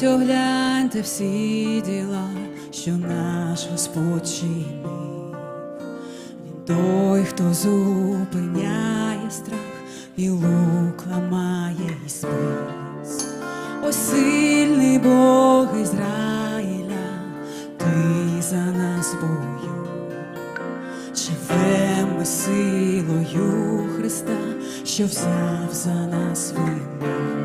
Підіть, огляньте всі діла, що наш Господь чинив. Він той, хто зупиняє страх, і лук ламає і спис. Ось сильний Бог Ізраїля, ти за нас бою, живемо силою Христа, що взяв за нас війну.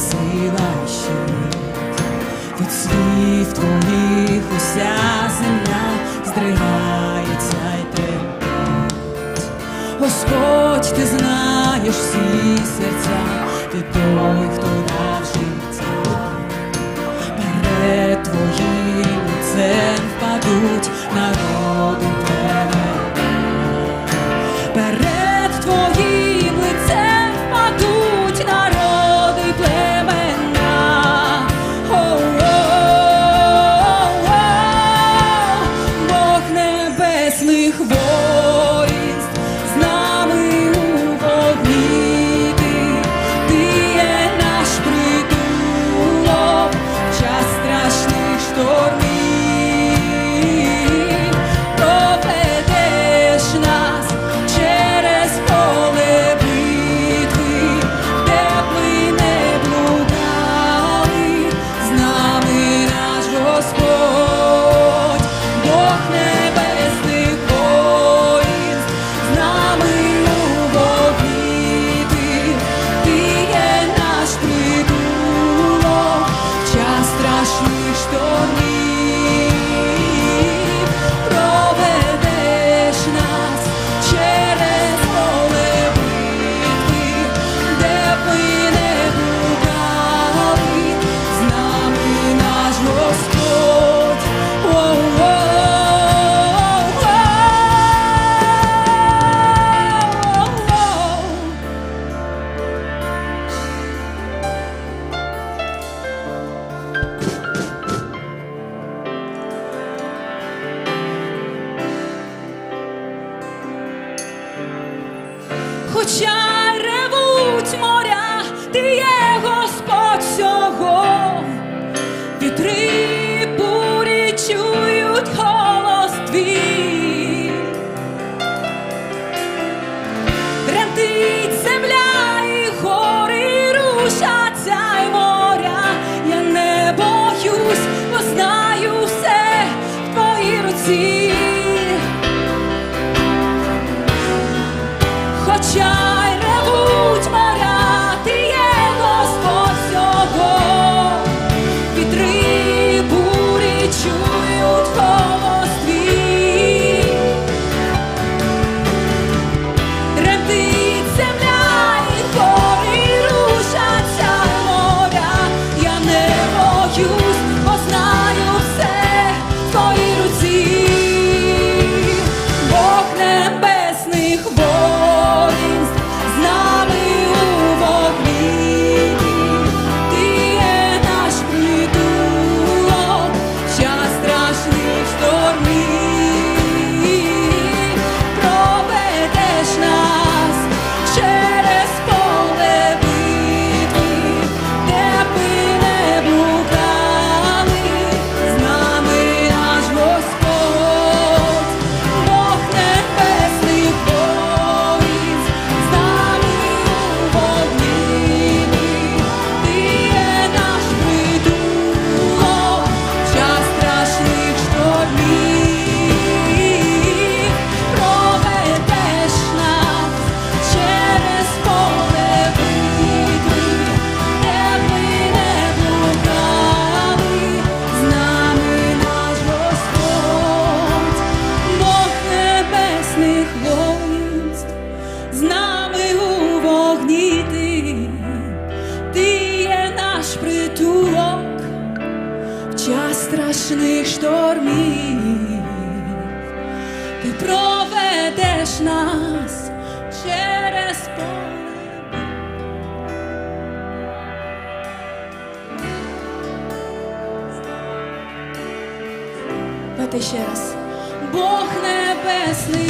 засідаш, від слів земля здригається. Господь, ти знаєш всі серця, ти той, хто дав життя, перед твоїм лицем впадуть народу. Страшних штормів, ти проведеш нас через поле. Давайте ще раз. Бог небесних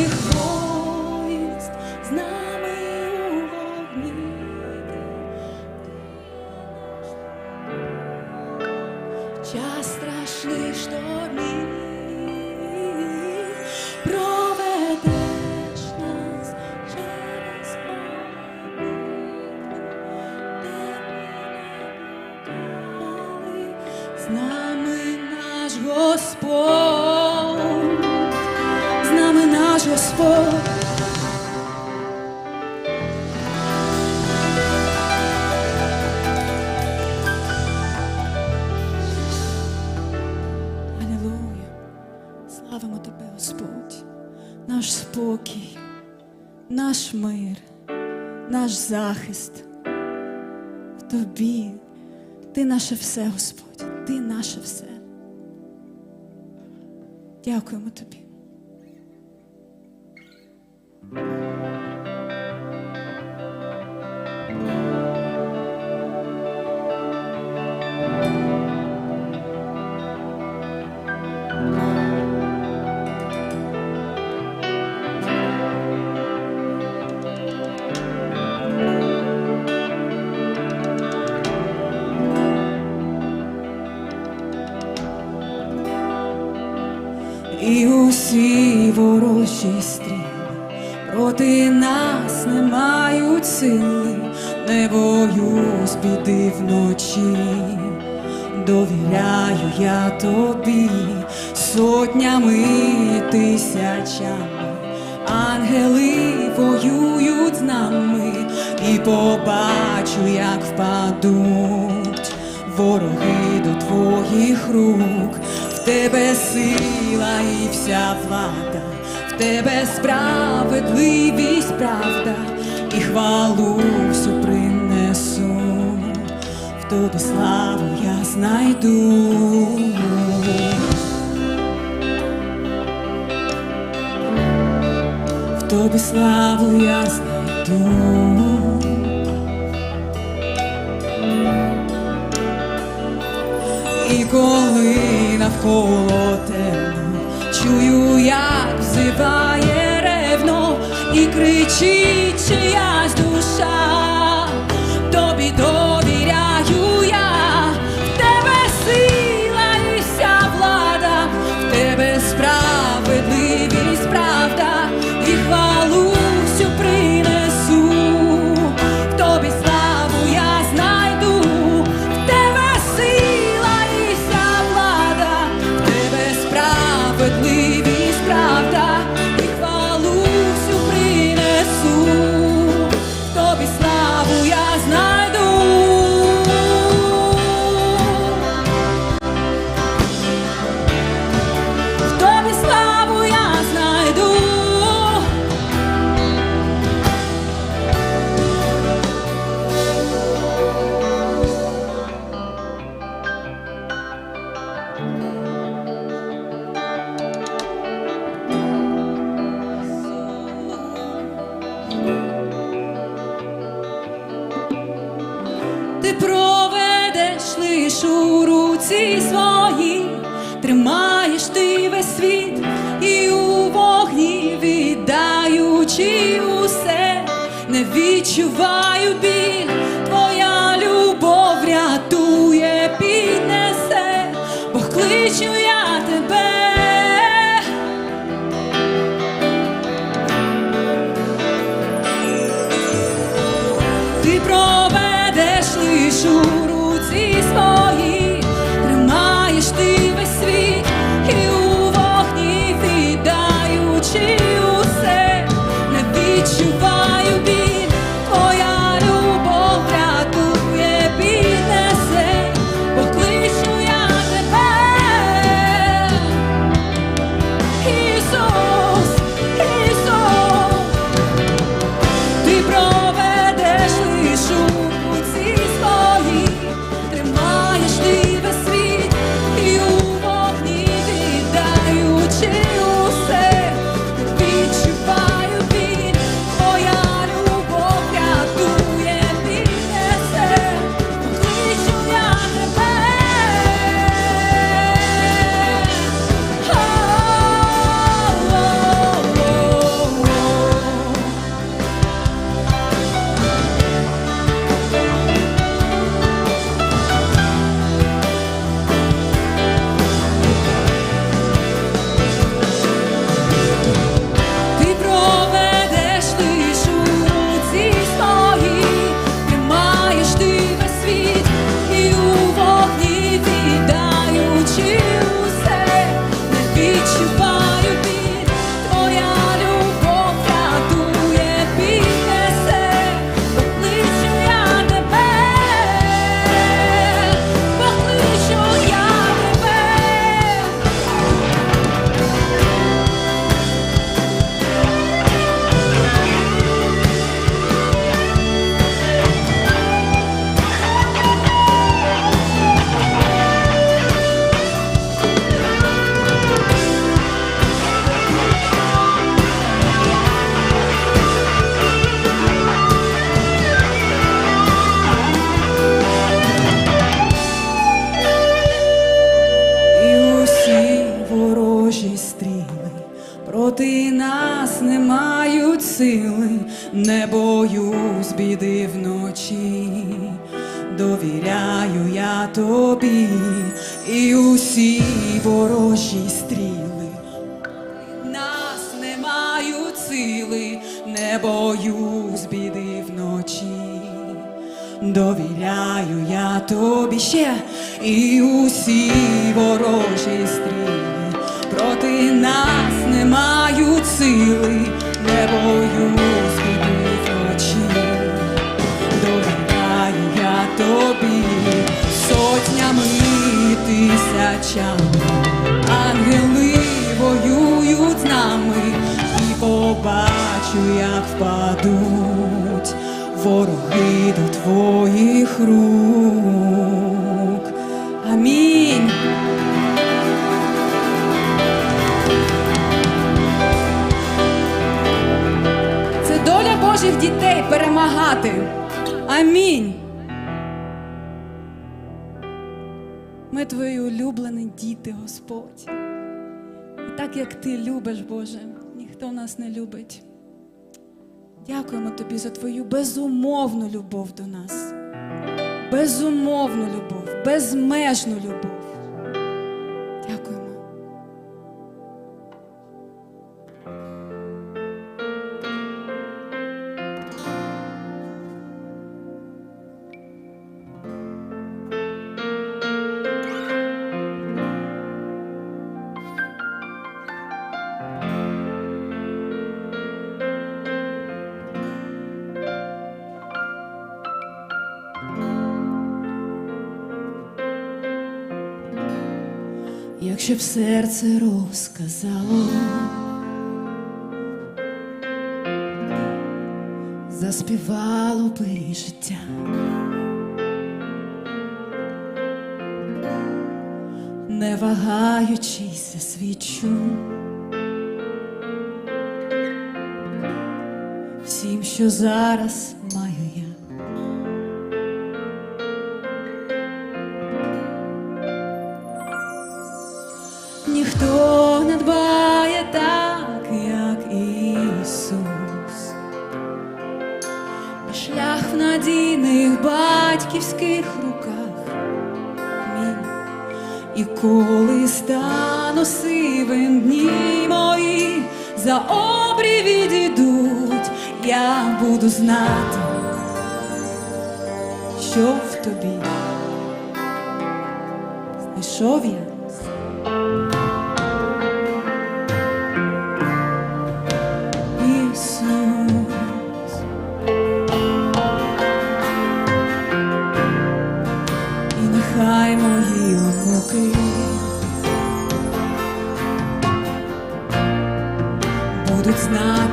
наш спокій, наш мир, наш захист в Тобі. Ти наше все, Господь, Ти наше все. Дякуємо Тобі. Ворожі стріли проти нас не мають сили, не боюсь біди вночі, довіряю я тобі сотнями тисячами, ангели воюють з нами, і побачу, як впадуть вороги до твоїх рук, тебе сила і вся влада, тебе справедливість, правда, і хвалу всю принесу, в тобі славу я знайду. В тобі славу я знайду. І коли навколо темно, кричить чиясь у руці своїй, тримаєш ти весь світ і у вогні віддаючи усе, не відчуваю біль, віддаючи Довіряю я тобі ще і усі ворожі стріли проти нас не мають сили, не боюсь біди вночі. Довіряю я тобі сотнями тисячами. Ангели воюють з нами і побачу, як впадуть вороги до твоїх рук. Амінь. Це доля Божих дітей перемагати. Амінь. Ми твої улюблені діти, Господь. І так як ти любиш, Боже, ніхто нас не любить. Дякуємо тобі за твою безумовну любов до нас. Безумовну любов, безмежну любов. Якщо б серце розказало, заспівало би життя. Не вагаючись засвідчу всім, що зараз коли стану сивим дні мої за обрі відійдуть, я буду знати, що в тобі знайшов я.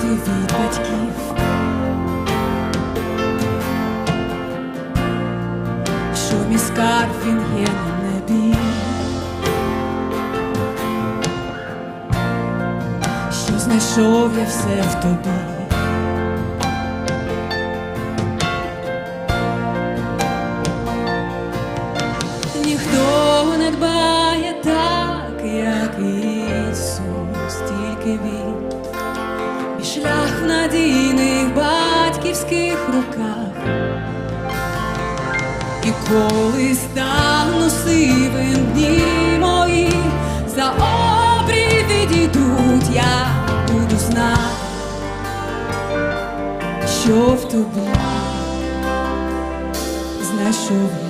Знати від батьків, що мій скарб він є на небі. що знайшов я все в тобі. Ніхто не дбає так, як Ісус, тільки Він. Батьківських руках. І коли стану сивим дні мої, за обрій відійдуть, я буду знати, що в тобі знайшов